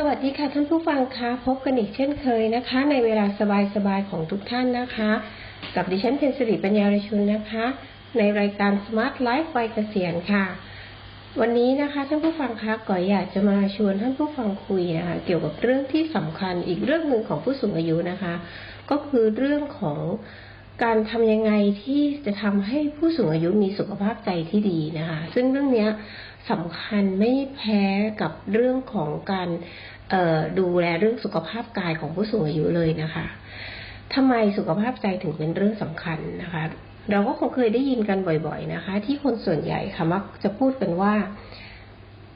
สวัสดีค่ะท่านผู้ฟังคะพบกันอีกเช่นเคยนะคะ ในเวลาสบายๆของทุกท่านนะคะ กับดิฉันเพนสิริปัญญารชุนนะคะ ในรายการ Smart Life วัยเกษียณค่ะ วันนี้นะคะท่านผู้ฟังคะก่อยอยากจะมาชวนท่านผู้ฟังคุยนะคะเกี่ยวกับเรื่องที่สำคัญอีกเรื่องหนึ่งของผู้สูงอายุนะคะ ก็คือเรื่องของการทำยังไงที่จะทำให้ผู้สูงอายุมีสุขภาพใจที่ดีนะคะ ซึ่งเรื่องเนี้ย สำคัญไม่แพ้กับเรื่องของการดูแลเรื่องสุขภาพกายของผู้สูงอายุเลยนะคะทำไมสุขภาพใจถึงเป็นเรื่องสำคัญนะคะ เราก็คงเคยได้ยินกันบ่อย ๆนะคะ ที่คนส่วนใหญ่ค่ะมักจะพูดกันว่า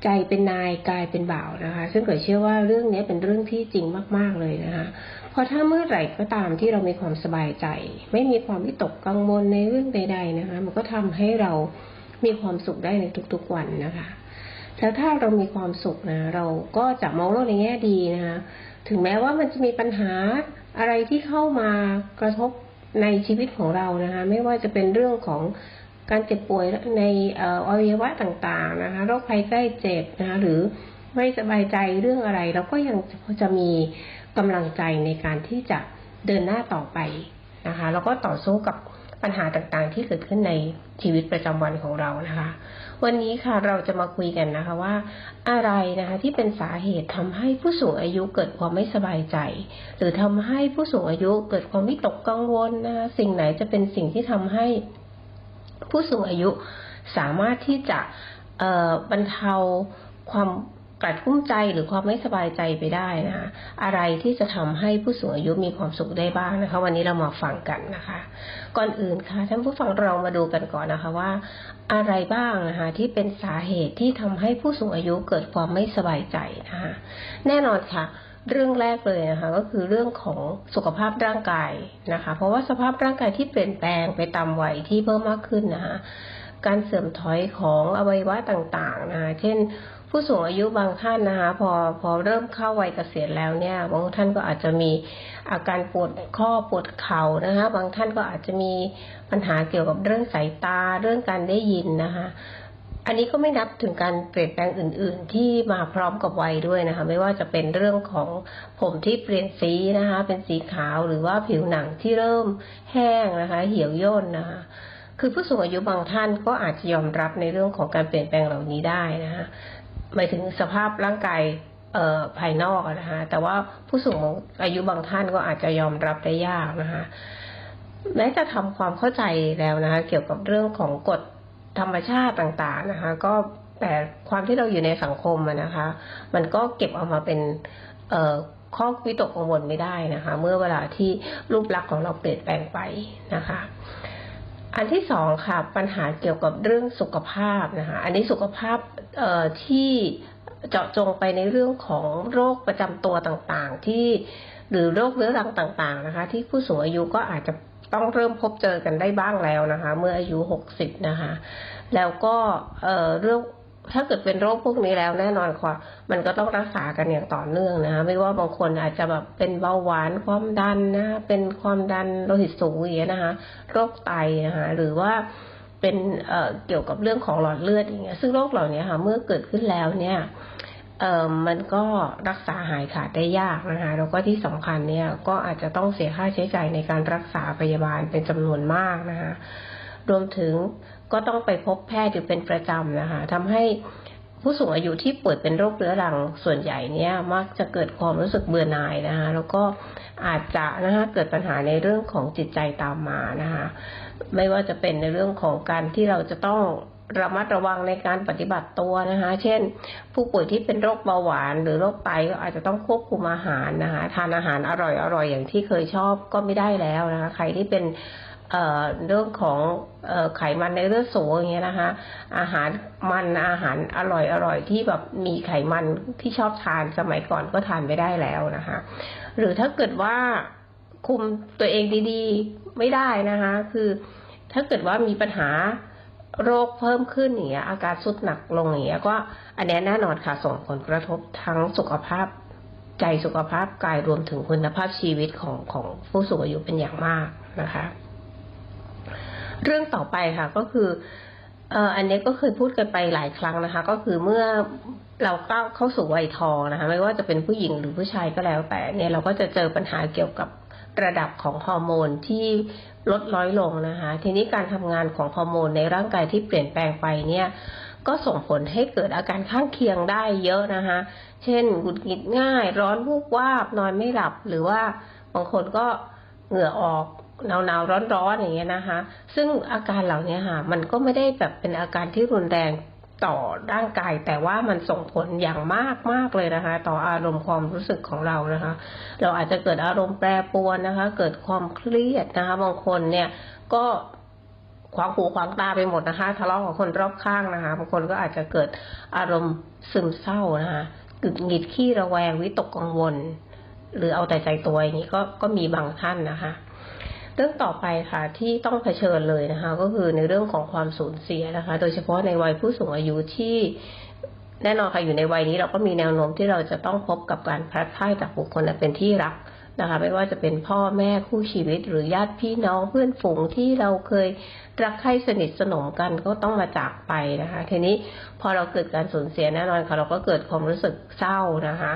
ใจเป็นนายกายเป็นบ่าวนะคะ ซึ่งเกิดเชื่อว่าเรื่องนี้เป็นเรื่องที่จริงมาก ๆเลยนะคะเพราะถ้าเมื่อไหร่ก็ตามที่เรามีความสบายใจ ไม่มีความวิตกกังวลในเรื่องใด ๆนะคะ มันก็ทำให้เรา มีความสุขได้ในทุกๆวันนะคะแล้วถ้าเรามีความสุขนะเราก็จะมองโลกในแง่ดีนะคะถึงแม้ว่ามันจะมีปัญหาอะไรที่เข้ามากระทบในชีวิตของเรานะคะไม่ว่าจะเป็นเรื่องของการเจ็บป่วยในเอ่ออวัยวะต่างๆนะคะโรคภัยใกล้เจ็บนะคะหรือไม่สบายใจเรื่องอะไร เราก็ยังจะมีกำลังใจในการที่จะเดินหน้าต่อไปนะคะแล้วก็ต่อสู้กับ ปัญหาต่างๆ ที่เกิดขึ้นในชีวิตประจำวันของเรานะคะ วันนี้ค่ะเราจะมาคุยกันนะคะว่า อะไรนะคะที่เป็นสาเหตุทำให้ผู้สูงอายุเกิดความไม่สบายใจ หรือทำให้ผู้สูงอายุเกิดความวิตกกังวลนะคะสิ่งไหนจะเป็นสิ่งที่ทำให้ผู้สูงอายุสามารถที่จะบรรเทาความ กลัดกุ้มใจหรือความไม่สบายใจไปได้นะคะอะไรที่จะทำให้ผู้สูงอายุมีความสุขได้บ้างนะคะ วันนี้เรามาฟังกันนะคะ ก่อนอื่นค่ะท่านผู้ฟังเรามาดูกันก่อนนะคะว่า อะไรบ้างนะคะที่เป็นสาเหตุที่ทำให้ผู้สูงอายุเกิดความไม่สบายใจนะคะแน่นอนค่ะเรื่องแรกเลยนะคะก็คือเรื่องของสุขภาพร่างกายนะคะ เพราะว่าสภาพร่างกายที่เปลี่ยนแปลงไปตามวัยที่เพิ่มมากขึ้นนะคะการเสื่อมถอยของอวัยวะต่างๆนะะเช่น ผู้สูงอายุบางท่านนะคะ พอพอเริ่มเข้าวัยเกษียณแล้วเนี่ย บางท่านก็อาจจะมีอาการปวดข้อปวดเข่านะคะ บางท่านก็อาจจะมีปัญหาเกี่ยวกับเรื่องสายตาเรื่องการได้ยินนะคะอันนี้ก็ไม่นับถึงการเปลี่ยนแปลงอื่น ๆ ที่มาพร้อมกับวัยด้วยนะคะ ไม่ว่าจะเป็นเรื่องของผมที่เปลี่ยนสีนะคะ เป็นสีขาวหรือว่าผิวหนังที่เริ่มแห้งนะคะ เหี่ยวย่นนะคะ คือผู้สูงอายุบางท่านก็อาจจะยอมรับในเรื่องของการเปลี่ยนแปลงเหล่านี้ได้นะคะ หมายถึงสภาพร่างกายเอ่อภายนอกนะคะแต่ว่าผู้สูงอายุบางท่านก็อาจจะยอมรับได้ยากนะคะแม้จะทำความเข้าใจแล้วนะคะเกี่ยวกับเรื่องของกฎธรรมชาติต่างๆนะคะ ก็แต่ความที่เราอยู่ในสังคมนะคะ มันก็เก็บเอามาเป็นเอ่อข้อวิตกกังวลไม่ได้นะคะ เมื่อเวลาที่รูปลักษณ์ของเราเปลี่ยนแปลงไปนะคะ อันที่สองค่ะปัญหาเกี่ยวกับเรื่องสุขภาพนะคะอันนี้สุขภาพที่เจาะจงไปในเรื่องของโรคประจำตัวต่างๆ ที่หรือโรคเรื้อรังต่างๆนะคะ ที่ผู้สูงอายุก็อาจจะต้องเริ่มพบเจอกันได้บ้างแล้วนะคะ เมื่ออายุหกสิบนะคะ แล้วก็เเรื่อง ถ้าเกิดเป็นโรคพวกนี้แล้วแน่นอนค่ะ มันก็ต้องรักษากันอย่างต่อเนื่องนะคะไม่ว่าบางคนอาจจะแบบเป็นเบาหวานความดันนะคะเป็นความดันโลหิตสูงอย่างเงี้ยนะคะ โรคไตนะคะหรือว่าเป็นเอ่อเกี่ยวกับเรื่องของหลอดเลือดอย่างเงี้ย ซึ่งโรคเหล่านี้ค่ะ เมื่อเกิดขึ้นแล้วเนี่ยเออมันก็รักษาหายขาดได้ยากนะคะแล้วก็ที่สำคัญเนี่ยก็อาจจะต้องเสียค่าใช้จ่ายในการรักษาพยาบาลเป็นจำนวนมากนะคะรวมถึง ก็ต้องไปพบแพทย์อยู่เป็นประจำนะคะทำให้ผู้สูงอายุที่ป่วยเป็นโรคเรื้อรังส่วนใหญ่เนี่ยมักจะเกิดความรู้สึกเบื่อหน่ายนะคะแล้วก็อาจจะนะคะเกิดปัญหาในเรื่องของจิตใจตามมานะคะไม่ว่าจะเป็นในเรื่องของการที่เราจะต้องระมัดระวังในการปฏิบัติตัวนะคะ เช่น ผู้ป่วยที่เป็นโรคเบาหวาน หรือโรคไตก็อาจจะต้องควบคุมอาหารนะคะ ทานอาหารอร่อยอร่อยอย่างที่เคยชอบก็ไม่ได้แล้วนะคะ ใครที่เป็น เรื่องของไขมันในเลือดสูงอย่างเงี้ยนะคะ อาหารมันอาหารอร่อยอร่อยที่แบบมีไขมันที่ชอบทานสมัยก่อนก็ทานไม่ได้แล้วนะคะ หรือถ้าเกิดว่าคุมตัวเองดีๆไม่ได้นะคะ คือถ้าเกิดว่ามีปัญหาโรคเพิ่มขึ้นอย่างเงี้ยอาการสุดหนักลงอย่างเงี้ยก็อันนี้แน่นอนค่ะส่งผลกระทบทั้งสุขภาพใจสุขภาพกายรวมถึงคุณภาพชีวิตของของผู้สูงอายุเป็นอย่างมากนะคะ เรื่องต่อไปค่ะก็คือเอ่ออันนี้ก็เคยพูดกันไปหลายครั้งนะคะ ก็คือเมื่อเราก้าวเข้าสู่วัยทองนะคะ ไม่ว่าจะเป็นผู้หญิงหรือผู้ชายก็แล้ว แต่เนี่ยเราก็จะเจอปัญหาเกี่ยวกับระดับของฮอร์โมนที่ลดน้อยลงนะคะ ทีนี้การทำงานของฮอร์โมนในร่างกายที่เปลี่ยนแปลงไปเนี่ย ก็ส่งผลให้เกิดอาการข้างเคียงได้เยอะนะคะ เช่นหงุดหงิดง่าย ร้อนวูบวาบนอนไม่หลับ หรือว่าบางคนก็เหงื่อออก หนาวหนาวร้อนร้อนๆอย่างเงี้ยนะคะ ซึ่งอาการเหล่านี้ค่ะ มันก็ไม่ได้แบบเป็นอาการที่รุนแรงต่อร่างกายแต่ว่ามันส่งผลอย่างมากมากเลยนะคะ ต่ออารมณ์ความรู้สึกของเรานะคะ เราอาจจะเกิดอารมณ์แปรปรวนนะคะ เกิดความเครียดนะคะบางคนเนี่ยก็ขวางหูขวางตาไปหมดนะคะทะเลาะกับคนรอบข้างนะคะบางคนก็อาจจะเกิดอารมณ์ซึมเศร้านะคะกึดหงิดขี้ระแวงวิตกกังวล หรือเอาแต่ใจตัวอย่างนี้ก็ก็มีบางท่านนะคะ รื่องต่อไปค่ะที่ต้องเผชิญเลยนะคะ ก็คือในเรื่องของความสูญเสียนะคะ โดยเฉพาะในวัยผู้สูงอายุที่แน่นอนค่ะอยู่ในวัยนี้เราก็มีแนวโน้มที่เราจะต้องพบกับการพลัดพรากจากบุคคลอันเป็นที่รักนะคะ ไม่ว่าจะเป็นพ่อแม่คู่ชีวิต หรือญาติพี่น้องเพื่อนฝูงที่เราเคยรักใคร่สนิทสนมกันก็ต้องมาจากไปนะคะ ทีนี้พอเราเกิดการสูญเสียแน่นอนค่ะเราก็เกิดความรู้สึกเศร้านะคะ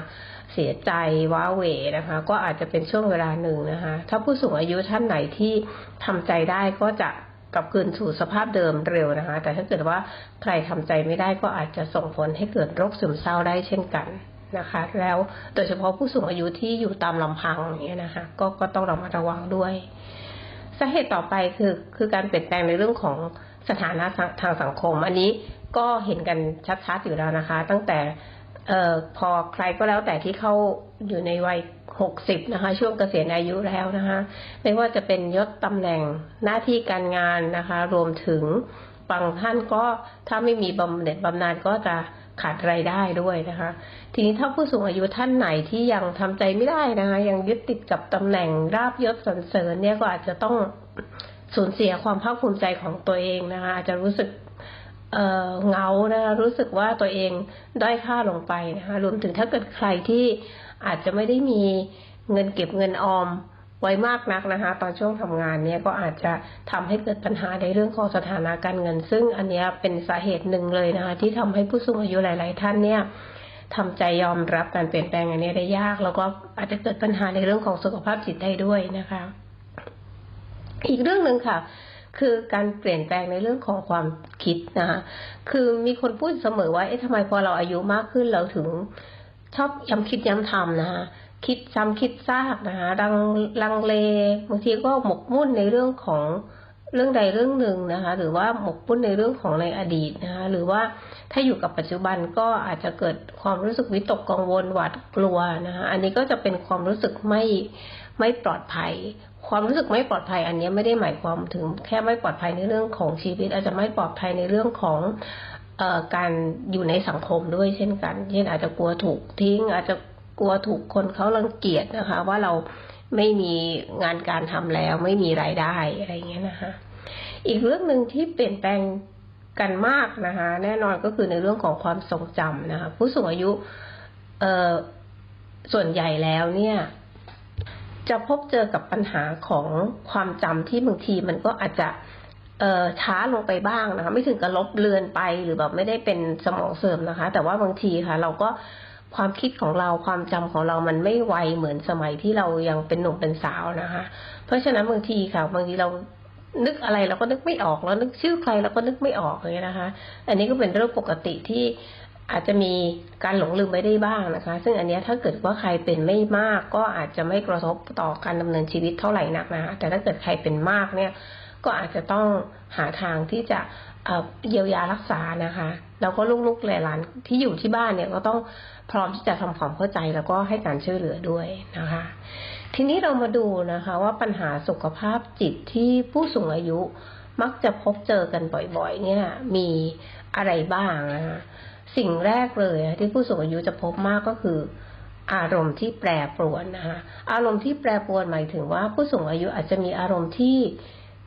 เสียใจว้าเหวนะคะ ก็อาจจะเป็นช่วงเวลาหนึ่งนะคะ ถ้าผู้สูงอายุท่านไหนที่ทำใจได้ก็จะกลับคืนสู่สภาพเดิมเร็วนะคะ แต่ถ้าเกิดว่าใครทำใจไม่ได้ก็อาจจะส่งผลให้เกิดโรคซึมเศร้าได้เช่นกันนะคะ แล้วโดยเฉพาะผู้สูงอายุที่อยู่ตามลำพังอย่างเงี้ยนะคะ ก็ก็ต้องระมัดระวังด้วยสาเหตุต่อไปคือคือการเปลี่ยนแปลงในเรื่องของสถานะทางสังคม อันนี้ก็เห็นกันชัดๆอยู่แล้วนะคะ ตั้งแต่ เอ่อพอใครก็แล้วแต่ที่เข้าอยู่ในวัยหกสิบนะคะ ช่วงเกษียณอายุแล้วนะคะ ไม่ว่าจะเป็นยศตำแหน่งหน้าที่การงานนะคะ รวมถึงบางท่านก็ถ้าไม่มีบำเหน็จบำนาญก็จะขาดรายได้ด้วยนะคะ ทีนี้ถ้าผู้สูงอายุท่านไหนที่ยังทำใจไม่ได้นะคะ ยังยึดติดกับตำแหน่งราบยศสรรเสริญเนี่ยก็อาจจะต้องสูญเสียความภาคภูมิใจของตัวเองนะคะอาจจะรู้สึก เอ่อเงานะคะรู้สึกว่าตัวเองด้อยค่าลงไปนะคะรวมถึงถ้าเกิดใครที่อาจจะไม่ได้มีเงินเก็บเงินออมไว้มากนักนะคะ ตอนช่วงทำงานเนี่ยก็อาจจะทำให้เกิดปัญหาในเรื่องของสถานะการเงิน ซึ่งอันนี้เป็นสาเหตุหนึ่งเลยนะคะ ที่ทำให้ผู้สูงอายุหลาย ๆ ท่านเนี่ยทำใจยอมรับการเปลี่ยนแปลงอันนี้ได้ยาก แล้วก็อาจจะเกิดปัญหาในเรื่องของสุขภาพจิตได้ด้วยนะคะ อีกเรื่องหนึ่งค่ะ คือการเปลี่ยนแปลงในเรื่องของความคิดนะคะคือมีคนพูดเสมอว่าเอ๊ะทำไมพอเราอายุมากขึ้นเราถึงชอบย้ำคิดย้ำทำนะคะคิดซ้ำคิดซากนะคะลังลังเลบางทีก็หมกมุ่นในเรื่องของ เรื่องใดเรื่องหนึ่งนะคะ หรือว่าหมกมุ่นในเรื่องของในอดีตนะคะ หรือว่าถ้าอยู่กับปัจจุบันก็อาจจะเกิดความรู้สึกวิตกกังวลหวาดกลัวนะคะ อันนี้ก็จะเป็นความรู้สึกไม่ไม่ปลอดภัย ความรู้สึกไม่ปลอดภัย อันนี้ไม่ได้หมายความถึง แค่ไม่ปลอดภัยในเรื่องของชีวิต อาจจะไม่ปลอดภัยในเรื่องของออการอยู่ในสังคมด้วยเช่นกัน เช่นอาจจะกลัวถูกทิ้ง อาจจะกลัวถูกคนเขารังเกียจนะคะ ว่าเรา ไม่มีงานการทำแล้วไม่มีรายได้อะไรเงี้ยนะคะ อีกเรื่องหนึ่งที่เปลี่ยนแปลงกันมากนะคะ แน่นอนก็คือในเรื่องของความทรงจำนะคะ ผู้สูงอายุเอ่อส่วนใหญ่แล้วเนี่ย จะพบเจอกับปัญหาของความจำที่บางทีมันก็อาจจะเอ่อช้าลงไปบ้างนะคะ ไม่ถึงกับลบเลือนไปหรือแบบไม่ได้เป็นสมองเสื่อมนะคะ แต่ว่าบางทีค่ะ เราก็ ความคิดของเราความจำของเรามันไม่ไวเหมือนสมัยที่เรายังเป็นหนุ่มเป็นสาวนะคะ เพราะฉะนั้นบางทีค่ะบางทีเรานึกอะไรเราก็นึกไม่ออกแล้วนึกชื่อใครเราก็นึกไม่ออกเลยนะคะ อันนี้ก็เป็นเรื่องปกติที่อาจจะมีการหลงลืมไปได้บ้างนะคะ ซึ่งอันนี้ถ้าเกิดว่าใครเป็นไม่มาก ก็อาจจะไม่กระทบต่อการดำเนินชีวิตเท่าไหร่นักนะคะแต่ถ้าเกิดใครเป็นมากเนี่ย ก็อาจจะต้องหาทางที่จะเยียวยารักษานะคะ แล้วก็ลูกๆหลานๆที่อยู่ที่บ้านเนี่ยก็ต้องพร้อมที่จะทำความเข้าใจแล้วก็ให้การช่วยเหลือด้วยนะคะ ทีนี้เรามาดูนะคะว่าปัญหาสุขภาพจิตที่ผู้สูงอายุมักจะพบเจอกันบ่อยๆ เนี่ยมีอะไรบ้างนะคะสิ่งแรกเลยที่ผู้สูงอายุจะพบมากก็คืออารมณ์ที่แปรปรวนนะคะอารมณ์ที่แปรปรวนหมายถึงว่าผู้สูงอายุอาจจะมีอารมณ์ที่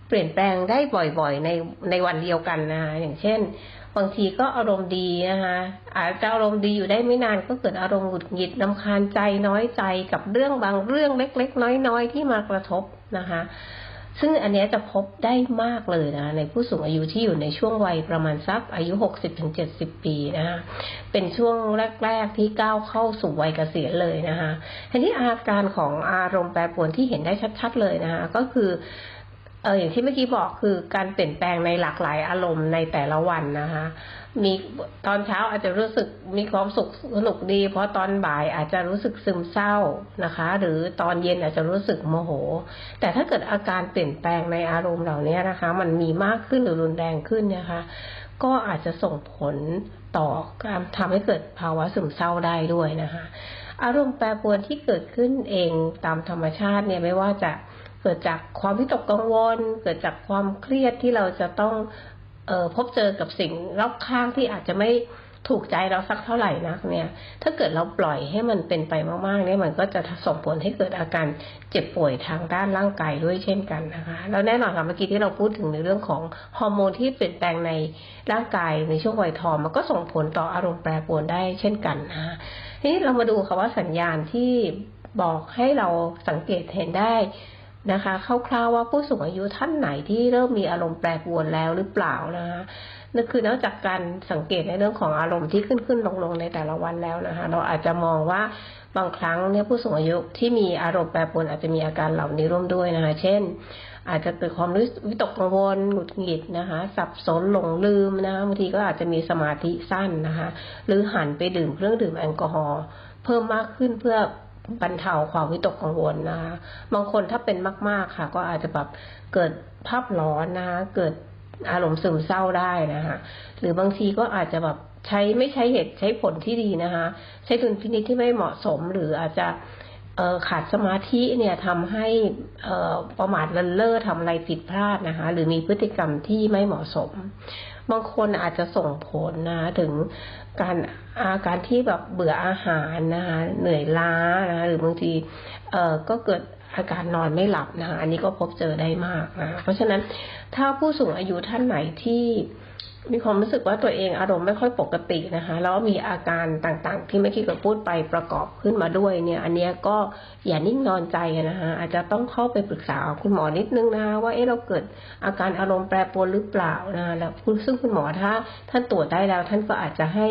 เปลี่ยนแปลงได้บ่อยๆในในวันเดียวกันนะคะอย่างเช่น บางทีก็อารมณ์ดีนะคะอาจจะอารมณ์ดีอยู่ได้ไม่นานก็เกิดอารมณ์หงุดหงิดนำคาญใจน้อยใจกับเรื่องบางเรื่องเล็ก ๆ น้อยๆที่มากระทบนะคะซึ่งอันนี้จะพบได้มากเลยนะในผู้สูงอายุที่อยู่ในช่วงวัยประมาณสักอายุ 60-70 ปีนะคะเป็นช่วงแรก ๆ ที่ก้าวเข้าสู่วัยเกษียณเลยนะคะทีนี้อาการของอารมณ์แปรปรวนที่เห็นได้ชัด ๆ เลยนะคะก็คือ อออย่างที่เมื่อกี้บอกคือการเปลี่ยนแปลงในหลากหลายอารมณ์ในแต่ละวันนะคะมีตอนเช้าอาจจะรู้สึกมีความสุขสนุกดี เพราะตอนบ่ายอาจจะรู้สึกซึมเศร้านะคะ หรือตอนเย็นอาจจะรู้สึกโมโห แต่ถ้าเกิดอาการเปลี่ยนแปลงในอารมณ์เหล่านี้นะคะ มันมีมากขึ้นหรือรุนแรงขึ้นนะคะ ก็อาจจะส่งผลต่อการทำให้เกิดภาวะซึมเศร้าได้ด้วยนะคะ อารมณ์แปรปรวนที่เกิดขึ้นเองตามธรรมชาติเนี่ยไม่ว่าจะ กิดจากความวิตกกังวล เกิดจากความเครียดที่เราจะต้องเออพบเจอกับสิ่งรอบข้างที่อาจจะไม่ถูกใจเราสักเท่าไหร่นักเนี่ย ถ้าเกิดเราปล่อยให้มันเป็นไปมากๆเนี่ยมันก็จะส่งผลให้เกิดอาการเจ็บป่วยทางด้านร่างกายด้วยเช่นกันนะคะ แล้วแน่นอนค่ะเมื่อกี้ที่เราพูดถึงในเรื่องของฮอร์โมนที่เปลี่ยนแปลงในร่างกายในช่วงวัยทองมันก็ส่งผลต่ออารมณ์แปรปรวนได้เช่นกันนะคะทีนี้เรามาดูค่ะว่าสัญญาณที่บอกให้เราสังเกตเห็นได้ นะคะคร่าวๆว่าผู้สูงอายุท่านไหนที่เริ่มมีอารมณ์แปรปรวนแล้วหรือเปล่านะคะนั่นคือนอกจากการสังเกตในเรื่องของอารมณ์ที่ขึ้นขึ้นลงลงในแต่ละวันแล้วนะคะ เราอาจจะมองว่าบางครั้งเนี่ยผู้สูงอายุที่มีอารมณ์แปรปรวนอาจจะมีอาการเหล่านี้ร่วมด้วยนะคะ เช่น อาจจะเกิดความรู้วิตกกังวลหงุดหงิดนะคะ สับสนหลงลืมนะคะบางทีก็อาจจะมีสมาธิสั้นนะคะ หรือหันไปดื่มเครื่องดื่มแอลกอฮอล์เพิ่มมากขึ้นเพื่อ บรรเทาความวิตกกังวลนะคะบางคนถ้าเป็นมาก ๆค่ะ ก็อาจจะแบบเกิดภาพร้อนนะคะเกิดอารมณ์ซึมเศร้าได้นะคะหรือบางทีก็อาจจะแบบใช้ไม่ใช้เหตุใช้ผลที่ดีนะคะ ใช้ดุลพินิจที่ไม่เหมาะสม หรืออาจจะขาดสมาธิเนี่ยทำให้ประมาทเลินเล่อทำอะไรผิดพลาดนะคะ หรือมีพฤติกรรมที่ไม่เหมาะสม บางคนอาจจะส่งผลนะถึงการอาการที่แบบเบื่ออาหารนะคะเหนื่อยล้านะคะหรือบางทีเอ่อก็เกิดอาการนอนไม่หลับนะคะอันนี้ก็พบเจอได้มากนะเพราะฉะนั้นถ้าผู้สูงอายุท่านไหนที่ มีความรู้สึกว่าตัวเองอารมณ์ไม่ค่อยปกตินะคะ แล้วมีอาการต่างๆ ที่ไม่คิดกับพูดไปประกอบขึ้นมาด้วยเนี่ย อันนี้ก็อย่านิ่งนอนใจนะคะอาจจะต้องเข้าไปปรึกษาคุณหมอนิดนึงนะคะว่าเอ๊ะเราเกิดอาการอารมณ์แปรปรวนหรือเปล่านะแล้วซึ่งคุณหมอถ้าท่านตรวจได้แล้ว ท่านก็อาจจะให้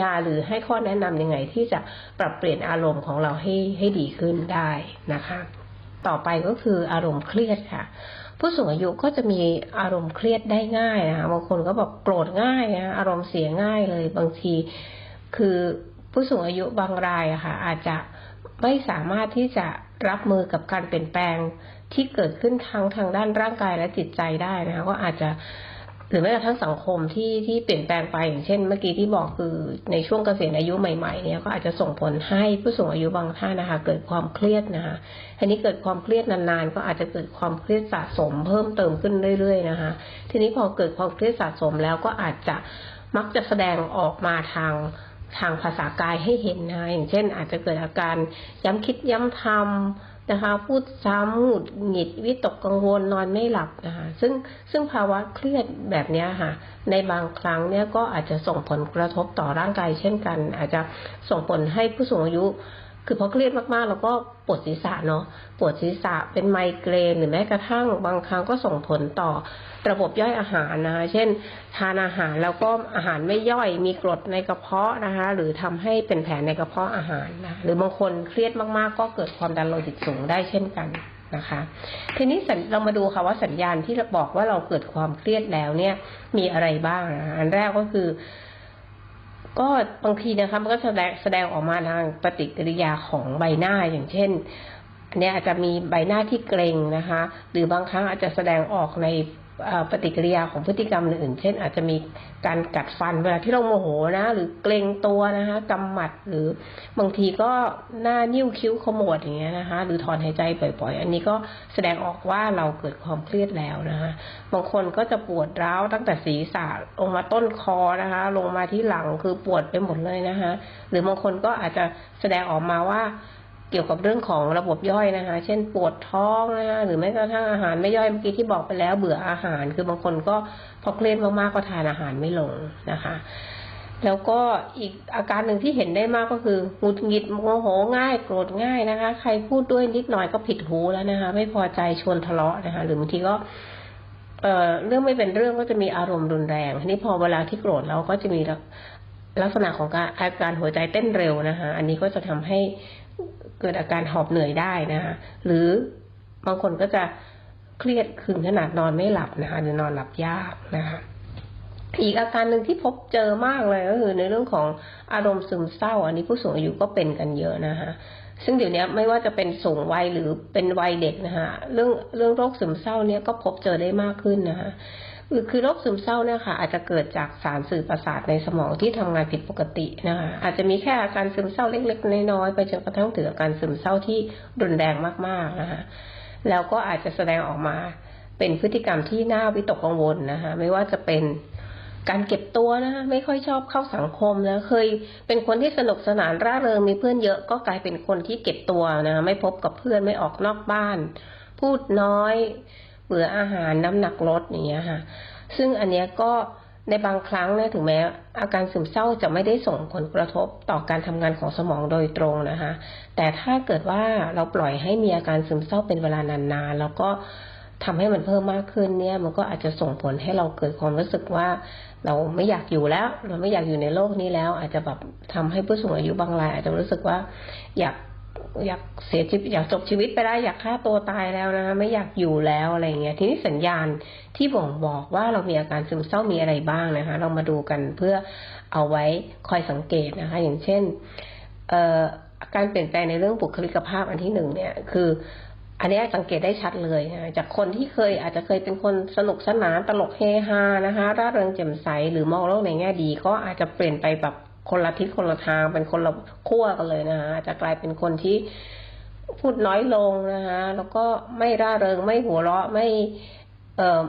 ยาหรือให้ข้อแนะนํำยังไง ที่จะปรับเปลี่ยนอารมณ์ของเราให้ให้ดีขึ้นได้นะคะ ต่อไปก็คืออารมณ์เครียดค่ะ ผู้สูงอายุก็จะมีอารมณ์เครียดได้ง่ายนะคะบางคนก็บอกโกรธง่ายนะอารมณ์เสียง่ายเลยบางที คือผู้สูงอายุบางรายอะค่ะ อาจจะไม่สามารถที่จะรับมือกับการเปลี่ยนแปลงที่เกิดขึ้นทางทางด้านร่างกายและจิตใจได้นะคะก็อาจจะ หรือแม้กระทั่งสังคมที่ที่เปลี่ยนแปลงไปอย่างเช่น เมื่อกี้ที่บอกคือในช่วงเกษียณอายุใหม่ๆเนี่ยก็อาจจะส่งผลให้ผู้สูงอายุบางท่านนะคะ เกิดความเครียดนะคะทีนี้เกิดความเครียดนานๆ ก็อาจจะเกิดความเครียดสะสมเพิ่มเติมขึ้นเรื่อยๆนะคะ ทีนี้พอเกิดความเครียดสะสมแล้วก็อาจจะมักจะแสดงออกมาทางทางภาษากายให้เห็นนะอย่างเช่น อาจจะเกิดอาการย้ำคิดย้ำทำ นะคะ พูดซ้ำหงุดหงิดวิตกกังวลนอนไม่หลับนะคะ ซึ่งซึ่งภาวะเครียดแบบนี้ค่ะ ในบางครั้งเนี่ยก็อาจจะส่งผลกระทบต่อร่างกายเช่นกัน อาจจะส่งผลให้ผู้สูงอายุ คือพอเครียดมากๆแล้วก็ปวดศีรษะเนาะปวดศีรษะเป็นไมเกรนหรือแม้กระทั่งบางครั้งก็ส่งผลต่อระบบย่อยอาหารนะคะเช่น ทานอาหารแล้วก็อาหารไม่ย่อยมีกรดในกระเพาะนะคะ หรือทำให้เป็นแผลในกระเพาะอาหารนะหรือบางคนเครียดมากๆ ก็เกิดความดันโลหิตสูงได้เช่นกันนะคะ ทีนี้เรามาดูค่ะว่าสัญญาณที่บอกว่าเราเกิดความเครียดแล้วเนี่ยมีอะไรบ้างนะอันแรกก็คือ ก็บางทีนะคะมันก็แสดงแสดงออกมาทางปฏิกิริยาของใบหน้าอย่างเช่นอันนี้อาจจะมีใบหน้าที่เกรงนะคะ หรือบางครั้งอาจจะแสดงออกใน ปฏิกิริยาของพฤติกรรมอื่น เช่น อาจจะมีการกัดฟันเวลาที่เราโมโหนะ หรือเกรงตัวนะคะกำหมัดหรือบางทีก็หน้านิ้วคิ้วขมวดอย่างเงี้ยนะคะ หรือถอนหายใจบ่อยๆ อันนี้ก็แสดงออกว่าเราเกิดความเครียดแล้วนะคะบางคนก็จะปวดร้าวตั้งแต่ศีรษะลงมาต้นคอนะคะ ลงมาที่หลังคือปวดไปหมดเลยนะคะ หรือบางคนก็อาจจะแสดงออกมาว่า เกี่ยวกับเรื่องของระบบย่อยนะคะ เช่นปวดท้องนะคะหรือแม้กระทั่งอาหารไม่ย่อยเมื่อกี้ที่บอกไปแล้วเบื่ออาหาร คือบางคนก็พอเครียดมากๆก็ทานอาหารไม่ลงนะคะ แล้วก็อีกอาการหนึ่งที่เห็นได้มากก็คือหงุดหงิดโมโหง่ายโกรธง่ายนะคะ ใครพูดด้วยนิดหน่อยก็ผิดหูแล้วนะคะ ไม่พอใจชวนทะเลาะนะคะ หรือบางทีก็เอ่อเรื่องไม่เป็นเรื่องก็จะมีอารมณ์รุนแรงทีนี้พอเวลาที่โกรธเราก็จะมีลักษณะของการอาการหัวใจเต้นเร็วนะคะ อันนี้ก็จะทำให้ เกิดอาการหอบเหนื่อยได้นะคะหรือบางคนก็จะเครียดถึงขนาดนอนไม่หลับนะคะหรือนอนหลับยากนะคะอีกอาการหนึ่งที่พบเจอมากเลยก็คือในเรื่องของอารมณ์ซึมเศร้า อันนี้ผู้สูงอายุก็เป็นกันเยอะนะคะซึ่งเดี๋ยวนี้ไม่ว่าจะเป็นสูงวัยหรือเป็นวัยเด็กนะคะเรื่องเรื่องโรคซึมเศร้าเนี่ยก็พบเจอได้มากขึ้นนะคะ คือคือโรคซึมเศร้าเนี่ยค่ะ อาจจะเกิดจากสารสื่อประสาทในสมองที่ทำงานผิดปกตินะคะอาจจะมีแค่อาการซึมเศร้าเล็กๆน้อยๆไปจนกระทั่งถึงอาการซึมเศร้าที่รุนแรงมากๆนะคะแล้วก็อาจจะแสดงออกมาเป็นพฤติกรรมที่น่าวิตกกังวลนะคะไม่ว่าจะเป็นการเก็บตัวนะคะไม่ค่อยชอบเข้าสังคมแล้วเคยเป็นคนที่สนุกสนานร่าเริงมีเพื่อนเยอะก็กลายเป็นคนที่เก็บตัวนะคะไม่พบกับเพื่อนไม่ออกนอกบ้าน พูดน้อย เบื่ออาหารน้ำหนักลดอย่างเงี้ยค่ะ ซึ่งอันเนี้ยก็ในบางครั้งเนี่ยถึงแม้อาการซึมเศร้าจะไม่ได้ส่งผลกระทบต่อการทำงานของสมองโดยตรงนะคะ แต่ถ้าเกิดว่าเราปล่อยให้มีอาการซึมเศร้าเป็นเวลานานๆแล้วก็ทำให้มันเพิ่มมากขึ้นเนี่ย มันก็อาจจะส่งผลให้เราเกิดความรู้สึกว่าเราไม่อยากอยู่แล้ว เราไม่อยากอยู่ในโลกนี้แล้ว อาจจะแบบทำให้ผู้สูงอายุบางรายอาจจะรู้สึกว่าอยาก อยากเสียชีวิตอยากจบชีวิตไปได้อยากฆ่าตัวตายแล้วนะ ไม่อยากอยู่แล้วอะไรเงี้ย ทีนี้สัญญาณที่บ่งบอกว่าเรามีอาการซึมเศร้ามีอะไรบ้างนะคะ เรามาดูกันเพื่อเอาไว้คอยสังเกตนะคะ อย่างเช่นเอ่อการเปลี่ยนแปลงในเรื่องบุคลิกภาพอันที่หนึ่งเนี่ยคืออันนี้สังเกตได้ชัดเลยนะจากคนที่เคยอาจจะเคยเป็นคนสนุกสนานตลกเฮฮานะคะร่าเริงแจ่มใสหรือมองโลกในแง่ดี ก็อาจจะเปลี่ยนไปแบบ คนละทิศคนละทางเป็นคนละขั้วกันเลยนะคะจจะกลายเป็นคนที่พูดน้อยลงนะคะแล้วก็ไม่ร่าเริงไม่หัวเราะไม่เอ่อ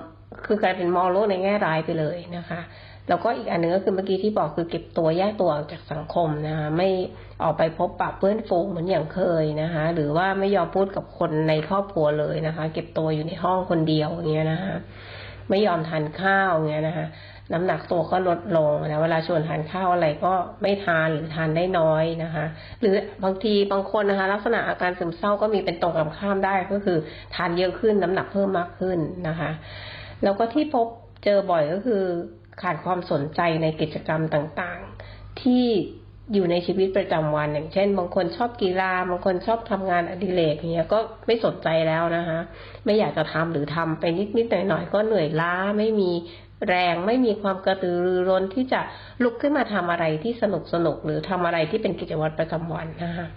คือกลายเป็นมองโลกในแง่ร้ายไปเลยนะคะแล้วก็อีกอันหนึ่งก็คือเมื่อกี้ที่บอกคือเก็บตัวแยกตัวออกจากสังคมนะคะไม่ออกไปพบปะเพื่อนฝูงเหมือนอย่างเคยนะคะหรือว่าไม่ยอมพูดกับคนในครอบครัวเลยนะคะ เก็บตัวอยู่ในห้องคนเดียวอย่างเงี้ยนะคะไม่ยอมทานข้าวอย่างเงี้ยนะคะ น้ำหนักตัวก็ลดลงนะเวลาชวนทานข้าวอะไรก็ไม่ทานหรือทานได้น้อยนะคะ หรือบางทีบางคนนะคะ ลักษณะอาการซึมเศร้าก็มีเป็นตรงกันข้ามได้ก็คือ ทานเยอะขึ้นน้ำหนักเพิ่มมากขึ้นนะคะ แล้วก็ที่พบเจอบ่อยก็คือขาดความสนใจในกิจกรรมต่างๆ ที่ อยู่ในชีวิตประจำวัน อย่างเช่น บางคนชอบกีฬาบางคนชอบทำงานอดิเรกเงี้ยก็ไม่สนใจแล้วนะคะ ไม่อยากจะทำหรือทำไปนิดๆหน่อยๆก็เหนื่อยล้าไม่มีแรงไม่มีความกระตือรือร้นที่จะลุกขึ้นมาทำอะไรที่สนุกสนุกหรือทำอะไรที่เป็นกิจวัตรประจำวันนะคะ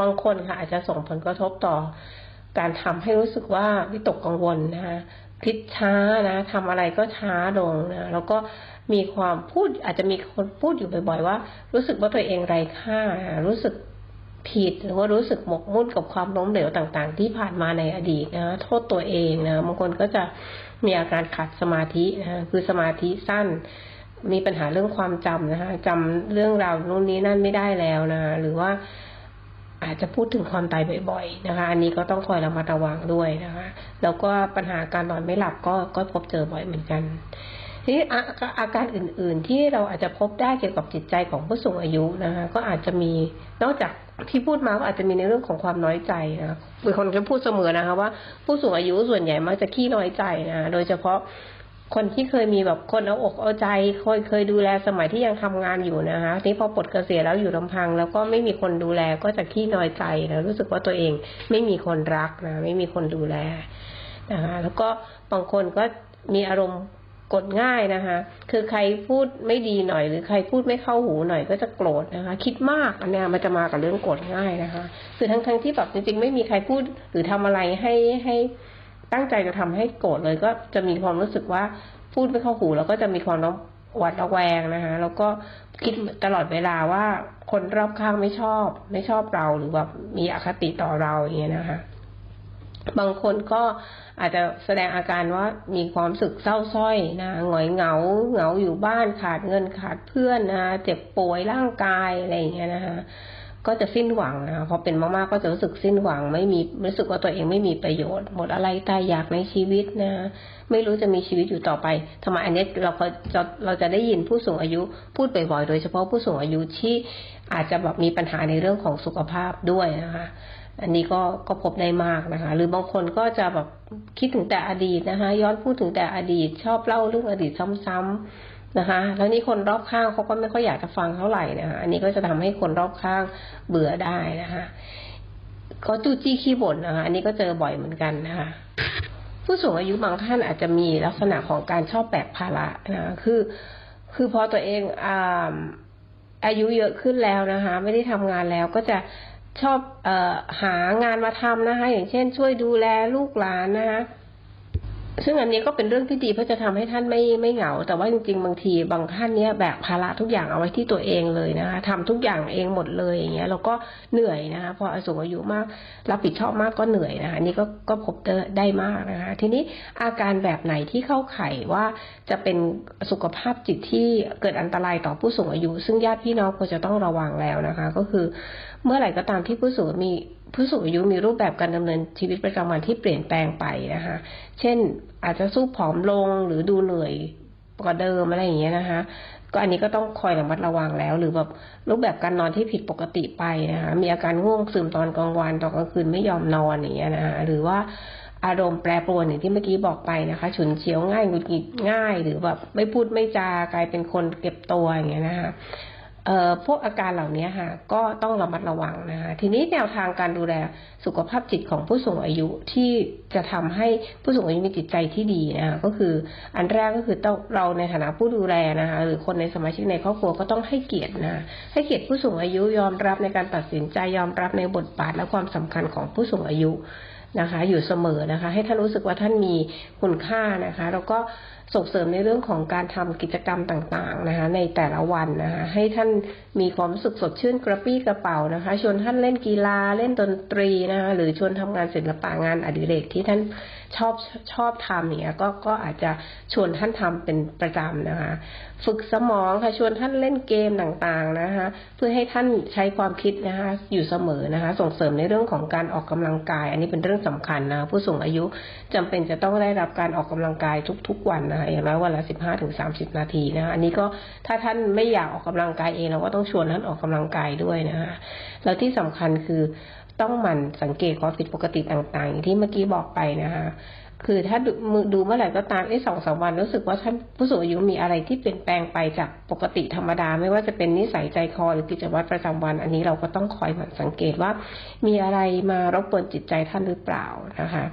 บางคนค่ะอาจจะส่งผลกระทบต่อ การทำให้รู้สึกว่าวิตกกังวลนะคะคิดช้านะทำอะไรก็ช้าลงนะแล้วก็ มีความพูดอาจจะมีคนพูดอยู่บ่อย ๆ ว่า รู้สึกว่าตัวเองไร้ค่า รู้สึกผิดหรือว่ารู้สึกหมกมุ่นกับความล้มเหลวต่างๆ ที่ผ่านมาในอดีตนะโทษตัวเองนะบางคนก็จะมีอาการขาดสมาธินะคือสมาธิสั้น มีปัญหาเรื่องความจำนะคะจำเรื่องราวนู่นนี้นั่นไม่ได้แล้วนะหรือว่าอาจจะพูดถึงความตายบ่อยๆ นะคะ อันนี้ก็ต้องคอยระมัดระวังด้วยนะคะ แล้วก็ปัญหาการนอนไม่หลับก็ก็พบเจอบ่อยเหมือนกัน ทีอาอาการอื่น ๆ ที่เราอาจจะพบได้เกี่ยวกับจิตใจของผู้สูงอายุนะคะก็อาจจะมีนอกจากที่พูดมาก็อาจจะมีในเรื่องของความน้อยใจนะคะมีคนจะพูดเสมอนะคะว่าผู้สูงอายุส่วนใหญ่มักจะขี้น้อยใจนะโดยเฉพาะคนที่เคยมีแบบคนเอาอกเอาใจเคยเคยดูแลสมัยที่ยังทำงานอยู่นะคะนี่พอปลดเกษียณแล้วอยู่ลำพัง แล้วก็ไม่มีคนดูแลก็จะขี้น้อยใจนะรู้สึกว่าตัวเองไม่มีคนรักนะไม่มีคนดูแลนะคะแล้วก็บางคนก็มีอารมณ์ กดง่ายนะคะ คือใครพูดไม่ดีหน่อย หรือใครพูดไม่เข้าหูหน่อยก็จะโกรธนะคะ คิดมากอันเนี้ยมันจะมากับเรื่องโกรธง่ายนะคะ คือทั้งทั้งที่แบบจริงๆ ไม่มีใครพูดหรือทำอะไรให้ให้ตั้งใจจะทำให้โกรธเลย ก็จะมีความรู้สึกว่าพูดไม่เข้าหูแล้วก็จะมีความระหวัดระแวงนะคะ แล้วก็คิดตลอดเวลาว่าคนรอบข้างไม่ชอบ ไม่ชอบเราหรือแบบมีอคติต่อเราอย่างเงี้ยนะคะ บางคนก็อาจจะแสดงอาการว่ามีความสึกเศร้าส้อยนะหงอยเหงาเหงาอยู่บ้านขาดเงินขาดเพื่อนนะเจ็บป่วยร่างกายอะไรอย่างเงี้ยนะคะก็จะสิ้นหวังนะคะพอเป็นมากๆก็จะรู้สึกสิ้นหวัง ไม่มีรู้สึกว่าตัวเองไม่มีประโยชน์ หมดอะไรตายอยากในชีวิตนะ ไม่รู้จะมีชีวิตอยู่ต่อไปทำไมอันนี้เราพอจะเราจะได้ยินผู้สูงอายุพูดบ่อยๆโดยเฉพาะผู้สูงอายุที่อาจจะแบบมีปัญหาในเรื่องของสุขภาพด้วยนะคะ อันนี้ก็ก็พบได้มากนะคะ หรือบางคนก็จะแบบคิดถึงแต่อดีตนะคะ ย้อนพูดถึงแต่อดีต ชอบเล่าเรื่องอดีตซ้ำๆนะคะ แล้วนี่คนรอบข้างเขาก็ไม่ค่อยอยากจะฟังเท่าไหร่นะคะอันนี้ก็จะทำให้คนรอบข้างเบื่อได้นะคะก็จู้จี้ขี้บ่นนะคะอันนี้ก็เจอบ่อยเหมือนกันนะคะผู้สูงอายุบางท่านอาจจะมีลักษณะของการชอบแบกภาระนะคะคือ คือพอตัวเองอาอายุเยอะขึ้นแล้วนะคะ ไม่ได้ทำงานแล้วก็จะ ชอบอหางานมาทำนะคะ อย่างเช่น ช่วยดูแลลูกหลานนะคะซึ่งอันนี้ก็เป็นเรื่องที่ดีเพราะจะทำให้ท่านไม่ไม่เหงา แต่ว่าจริงๆ บางทีบางท่านเนี้ยแบกภาระทุกอย่างเอาไว้ที่ตัวเองเลยนะคะทำทุกอย่างเองหมดเลยอย่างเงี้ยเราก็เหนื่อยนะคะพอสูงอายุมากรับผิดชอบมากก็เหนื่อยนะคะนนี้ก็ก็พบได้มากนะคะ ทีนี้อาการแบบไหนที่เข้าข่ายว่าจะเป็นสุขภาพจิตที่เกิดอันตรายต่อผู้สูงอายุ ซึ่งญาติพี่น้องควรจะต้องระวังแล้วนะคะ ก็คือ เมื่อไหร่ก็ตามที่ผู้สูงมีผู้สูงอายุมีรูปแบบการดำเนินชีวิตประจำวันที่เปลี่ยนแปลงไปนะคะ เช่นอาจจะสู้ผอมลงหรือดูเหนื่อยกว่าเดิมอะไรอย่างเงี้ยนะคะ ก็อันนี้ก็ต้องคอยระมัดระวังแล้ว หรือแบบรูปแบบการนอนที่ผิดปกติไปนะคะ มีอาการง่วงซึมตอนกลางวันตอนกลางคืนไม่ยอมนอนอย่างเงี้ยนะคะหรือว่าอารมณ์แปรปรวนอย่างที่เมื่อกี้บอกไปนะคะฉุนเฉียวง่ายหงุดหงิดง่าย หรือแบบไม่พูดไม่จากลายเป็นคนเก็บตัวอย่างเงี้ยนะคะ พวกอาการเหล่านี้ค่ะก็ต้องระมัดระวังนะคะทีนี้แนวทางการดูแลสุขภาพจิตของผู้สูงอายุที่จะทำให้ผู้สูงอายุมีจิตใจที่ดีนะคะก็คืออันแรกก็คือต้องเราในฐานะผู้ดูแลนะคะหรือคนในสมาชิกในครอบครัวก็ต้องให้เกียรตินะให้เกียรติผู้สูงอายุยอมรับในการตัดสินใจยอมรับในบทบาทและความสำคัญของผู้สูงอายุนะคะ อยู่เสมอนะคะ ให้ท่านรู้สึกว่าท่านมีคุณค่านะคะ แล้วก็ ส่งเสริมในเรื่องของการทำกิจกรรมต่างๆนะคะในแต่ละวันนะคะให้ท่านมีความรู้สึกสดชื่นกระปรี้กระเป๋านะคะ ชวนท่านเล่นกีฬาเล่นดนตรีนะคะหรือชวนทำงานศิลปะงานอดิเรกที่ท่าน ชอบชอบทำเนี่ยก็ก็อาจจะชวนท่านทำเป็นประจำนะคะ ฝึกสมองค่ะชวนท่านเล่นเกมต่างๆนะคะ เพื่อให้ท่านใช้ความคิดนะคะอยู่เสมอนะคะ ส่งเสริมในเรื่องของการออกกำลังกาย อันนี้เป็นเรื่องสำคัญนะผู้สูงอายุจำเป็นจะต้องได้รับการออกกำลังกายทุก ๆ วันนะคะอย่างน้อยวันละสิบห้าถึงสามสิบนาทีนะคะอันนี้ก็ถ้าท่านไม่อยากออกกำลังกายเองเราก็ต้องชวนท่านออกกำลังกายด้วยนะคะแล้วที่สำคัญคือ ต้องหมั่นสังเกตความผิดปกติต่างๆอย่างที่เมื่อกี้บอกไปนะคะ คือถ้าดูดูเมื่อไหร่ก็ตามไอ้สองสามวันรู้สึกว่าท่านผู้สูงอายุมีอะไรที่เปลี่ยนแปลงไปจากปกติธรรมดา ไม่ว่าจะเป็นนิสัยใจคอหรือกิจวัตรประจำวัน อันนี้เราก็ต้องคอยหมั่นสังเกตว่า มีอะไรมารบกวนจิตใจท่านหรือเปล่านะคะ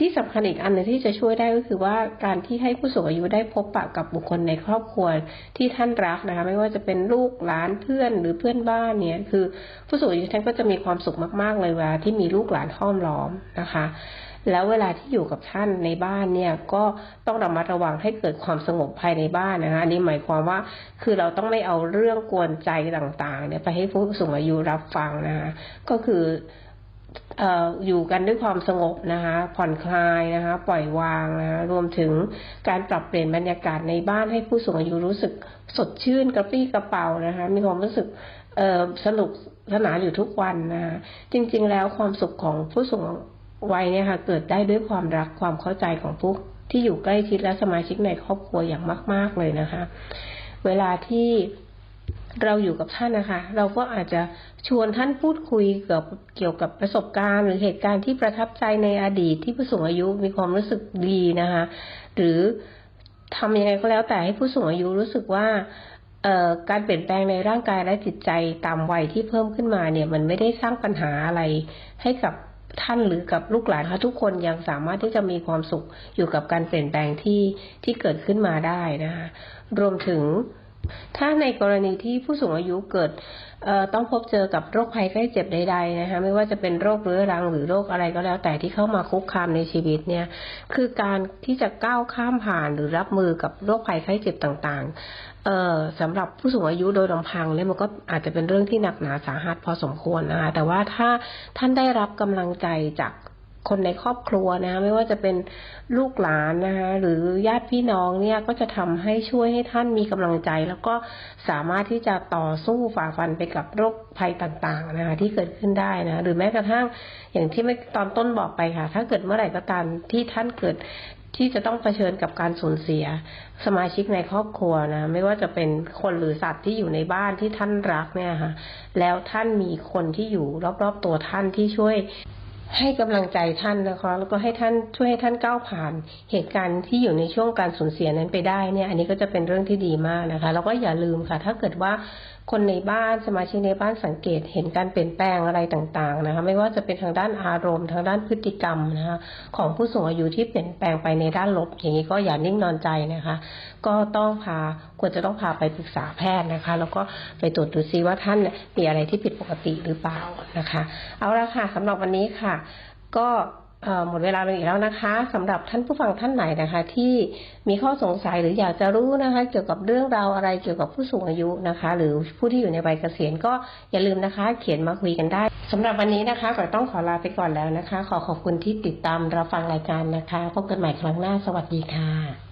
ที่สำคัญอีกอันหนึงที่จะช่วยได้ก็คือว่าการที่ให้ผู้สูงอายุได้พบปะกับบุคคลในครอบครัวที่ท่านรักนะคะ ไม่ว่าจะเป็นลูกหลานเพื่อนหรือเพื่อนบ้านเนี่ยคือผู้สูงอายุท่านก็จะมีความสุขมาก ๆ เลยเวลาที่มีลูกหลานห้อมล้อมนะคะ แล้วเวลาที่อยู่กับท่านในบ้านเนี่ยก็ต้องระมัดระวังให้เกิดความสงบภายในบ้านนะคะอันนี้หมายความว่าคือเราต้องไม่เอาเรื่องกวนใจต่างๆเนี่ยไปให้ผู้สูงอายุรับฟังนะคะก็คือ อยู่กันด้วยความสงบนะคะ ผ่อนคลายนะคะ ปล่อยวางนะคะรวมถึงการปรับเปลี่ยนบรรยากาศในบ้านให้ผู้สูงอายุรู้สึกสดชื่นกระปรี้กระเป๋านะคะ มีความรู้สึกสนุกสนานอยู่ทุกวันนะคะจริง ๆ แล้วความสุขของผู้สูงวัยเนี่ยค่ะเกิดได้ด้วยความรักความเข้าใจของผู้ที่อยู่ใกล้ชิดและสมาชิกในครอบครัวอย่างมาก ๆเลยนะคะ เวลาที่ เราอยู่กับท่านนะคะ เราก็อาจจะชวนท่านพูดคุยเกี่ยวกับเกี่ยวกับประสบการณ์ หรือเหตุการณ์ที่ประทับใจในอดีตที่ผู้สูงอายุมีความรู้สึกดีนะคะ หรือทำยังไงก็แล้วแต่ให้ผู้สูงอายุรู้สึกว่าการเปลี่ยนแปลงในร่างกายและจิตใจตามวัยที่เพิ่มขึ้นมาเนี่ย มันไม่ได้สร้างปัญหาอะไรให้กับท่านหรือกับลูกหลานค่ะทุกคนยังสามารถที่จะมีความสุขอยู่กับการเปลี่ยนแปลงที่ที่เกิดขึ้นมาได้นะคะรวมถึง ถ้าในกรณีที่ผู้สูงอายุเกิดต้องพบเจอกับโรคภัยไข้เจ็บใดๆนะคะไม่ว่าจะเป็นโรคเรื้อรังหรือโรคอะไรก็แล้ว แต่ที่เข้ามาคุกคามในชีวิตเนี่ยคือการที่จะก้าวข้ามผ่านหรือรับมือกับโรคภัยไข้เจ็บต่างๆเอ่อสำหรับผู้สูงอายุโดยลำพังเนี่ยมันก็อาจจะเป็นเรื่องที่หนักหนาสาหัสพอสมควรนะคะแต่ว่าถ้าท่านได้รับกำลังใจจาก คนในครอบครัวนะ ไม่ว่าจะเป็นลูกหลานนะคะหรือญาติพี่น้องเนี่ยก็จะทำให้ช่วยให้ท่านมีกำลังใจ แล้วก็สามารถที่จะต่อสู้ฝ่าฟันไปกับโรคภัยต่างๆนะคะที่เกิดขึ้นได้นะหรือแม้กระทั่งอย่างที่ตอนต้นบอกไปค่ะ ถ้าเกิดเมื่อไหร่ก็ตามที่ท่านเกิดที่จะต้องเผชิญกับการสูญเสีย สมาชิกในครอบครัวนะ ไม่ว่าจะเป็นคนหรือสัตว์ที่อยู่ในบ้านที่ท่านรักเนี่ยค่ะ แล้วท่านมีคนที่อยู่รอบๆตัวท่านที่ช่วย ให้กำลังใจท่านนะคะ แล้วก็ให้ท่านช่วยให้ท่านก้าวผ่านเหตุการณ์ที่อยู่ในช่วงการสูญเสียนั้นไปได้เนี่ย อันนี้ก็จะเป็นเรื่องที่ดีมากนะคะ แล้วก็อย่าลืมค่ะ ถ้าเกิดว่า คนในบ้านสมาชิกในบ้านสังเกตเห็นการเปลี่ยนแปลงอะไรต่างๆนะคะไม่ว่าจะเป็นทางด้านอารมณ์ ทางด้านพฤติกรรมนะคะของผู้สูงอายุที่เปลี่ยนแปลงไปในด้านลบ อย่างนี้ก็อย่านิ่งนอนใจนะคะ ก็ต้องพาควรจะต้องพาไปปรึกษาแพทย์นะคะ แล้วก็ไปตรวจดูซิว่าท่านมีอะไรที่ผิดปกติหรือเปล่านะคะ เอาละค่ะสำหรับวันนี้ค่ะ ก็ หมดเวลาลงอีกแล้วนะคะสำหรับท่านผู้ฟังท่านไหนนะคะ ที่มีข้อสงสัยหรืออยากจะรู้นะคะ เกี่ยวกับเรื่องราวอะไรเกี่ยวกับผู้สูงอายุนะคะ หรือผู้ที่อยู่ในวัยเกษียณก็อย่าลืมนะคะ เขียนมาคุยกันได้สำหรับวันนี้นะคะก็ต้องขอลาไปก่อนแล้วนะคะ ขอขอบคุณที่ติดตามรับฟังรายการนะคะพบกันใหม่ครั้งหน้าสวัสดีค่ะ